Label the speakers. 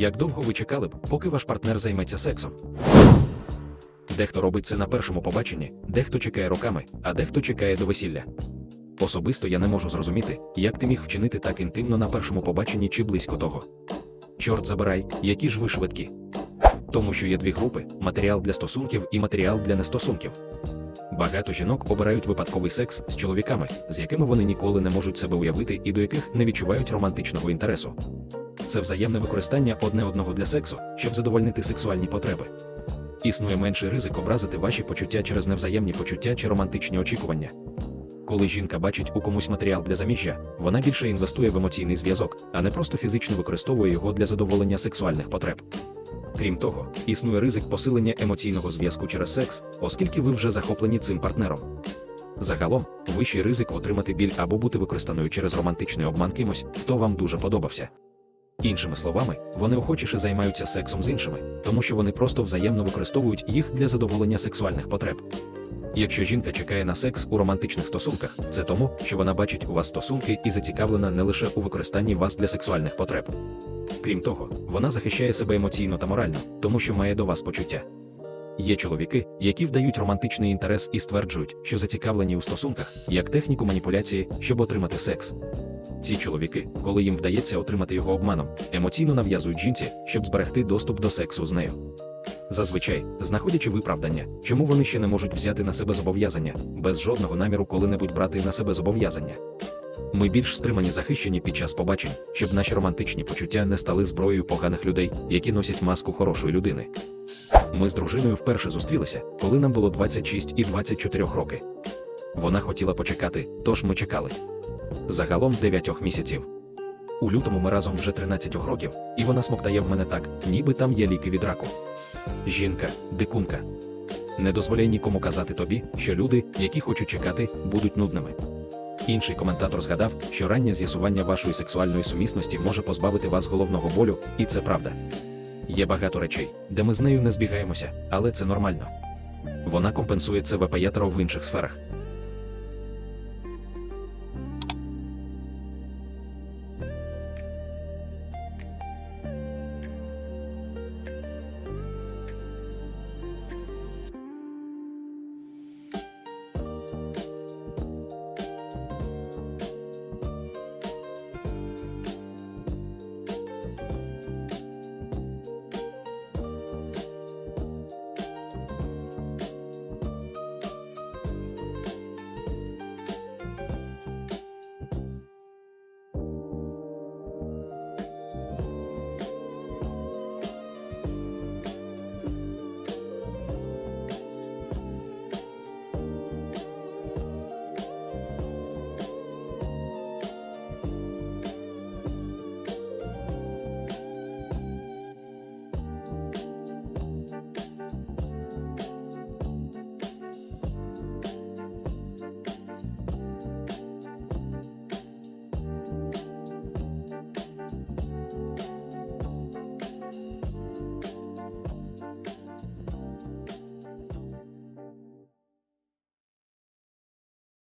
Speaker 1: Як довго ви чекали б, поки ваш партнер займеться сексом? Дехто робить це на першому побаченні, дехто чекає роками, а дехто чекає до весілля. Особисто я не можу зрозуміти, як ти міг вчинити так інтимно на першому побаченні чи близько того. Чорт забирай, які ж ви швидкі. Тому що є дві групи: матеріал для стосунків і матеріал для нестосунків. Багато жінок обирають випадковий секс з чоловіками, з якими вони ніколи не можуть себе уявити і до яких не відчувають романтичного інтересу. Це взаємне використання одне одного для сексу, щоб задовольнити сексуальні потреби. Існує менший ризик образити ваші почуття через невзаємні почуття чи романтичні очікування. Коли жінка бачить у комусь матеріал для заміжжя, вона більше інвестує в емоційний зв'язок, а не просто фізично використовує його для задоволення сексуальних потреб. Крім того, існує ризик посилення емоційного зв'язку через секс, оскільки ви вже захоплені цим партнером. Загалом, вищий ризик отримати біль або бути використаною через романтичний обман кимось, хто вам дуже подобався. Іншими словами, вони охочіше займаються сексом з іншими, тому що вони просто взаємно використовують їх для задоволення сексуальних потреб. Якщо жінка чекає на секс у романтичних стосунках, це тому, що вона бачить у вас стосунки і зацікавлена не лише у використанні вас для сексуальних потреб. Крім того, вона захищає себе емоційно та морально, тому що має до вас почуття. Є чоловіки, які вдають романтичний інтерес і стверджують, що зацікавлені у стосунках, як техніку маніпуляції, щоб отримати секс. Ці чоловіки, коли їм вдається отримати його обманом, емоційно нав'язують жінці, щоб зберегти доступ до сексу з нею. Зазвичай, знаходячи виправдання, чому вони ще не можуть взяти на себе зобов'язання, без жодного наміру коли-небудь брати на себе зобов'язання. Ми більш стримані захищені під час побачень, щоб наші романтичні почуття не стали зброєю поганих людей, які носять маску хорошої людини. Ми з дружиною вперше зустрілися, коли нам було 26 і 24 роки. Вона хотіла почекати, тож ми чекали. Загалом 9 місяців. У лютому ми разом вже 13 років, і вона смоктає в мене так, ніби там є ліки від раку. Жінка, дикунка. Не дозволяй нікому казати тобі, що люди, які хочуть чекати, будуть нудними. Інший коментатор згадав, що раннє з'ясування вашої сексуальної сумісності може позбавити вас головного болю, і це правда. Є багато речей, де ми з нею не збігаємося, але це нормально. Вона компенсує це вепаєтеро в інших сферах.